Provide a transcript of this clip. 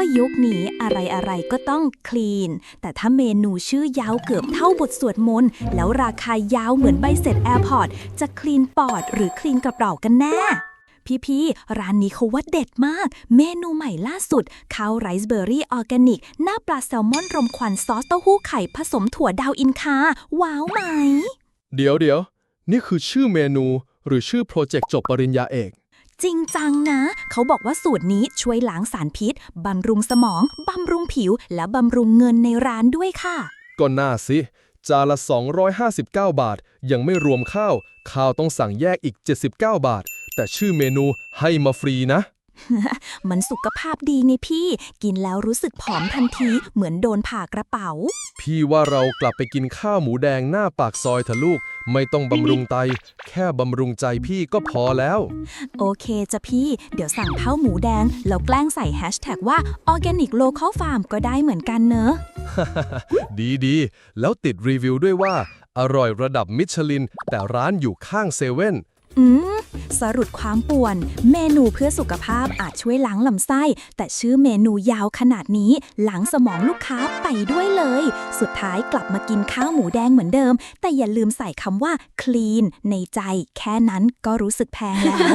ก็ยุคนี้อะไรอะไรๆก็ต้องคลีน แต่ถ้าเมนูชื่อยาวเกือบเท่าบทสวดมนต์แล้วราคายาวเหมือนใบเสร็จแอร์พอร์ตจะคลีนปอดหรือคลีนกระเป๋ากันแน่พี่ๆ ร้านนี้เขาว่าเด็ดมาก เมนูใหม่ล่าสุดข้าวไรซ์เบอร์รี่ออร์แกนิก หน้าปลาแซลมอนรมควันซอสเต้าหู้ไข่ผสมถั่วดาวอินคา ว้าวไหม เดี๋ยวเดี๋ยว นี่คือชื่อเมนูหรือชื่อโปรเจกต์จบปริญญาเอก จริงจังนะ เขาบอกว่าสูตรนี้ช่วยล้างสารพิษ บำรุงสมอง บำรุงผิว และบำรุงเงินในร้านด้วยค่ะ ก็น่าสิ จานละ 259 บาท ยังไม่รวมข้าว ข้าวต้องสั่งแยกอีก 79 บาท แต่ชื่อเมนูให้มาฟรีนะ มันสุขภาพดีไงพี่ กินแล้วรู้สึกผอมทันทีเหมือนโดนผ่ากระเป๋า พี่ว่าเรากลับไปกินข้าวหมูแดงหน้าปากซอยเถอะลูก ไม่ต้องบำรุงไต แค่บำรุงใจพี่ก็พอแล้ว โอเคจ้ะพี่ เดี๋ยวสั่งข้าวหมูแดง แล้วแกล้งใส่แฮชแท็กว่า Organic Local Farm ก็ได้เหมือนกันเนอะ ดีดีๆแล้วติดรีวิวด้วยว่า อร่อยระดับมิชลิน แต่ร้านอยู่ข้างเซเว่น อืม สรุปความป่วน เมนูเพื่อสุขภาพอาจช่วยล้างลำไส้ แต่ชื่อเมนูยาวขนาดนี้ล้างสมองลูกค้าไปด้วยเลย สุดท้ายกลับมากินข้าวหมูแดงเหมือนเดิม แต่อย่าลืมใส่คำว่า clean ในใจ แค่นั้นก็รู้สึกแพงแล้ว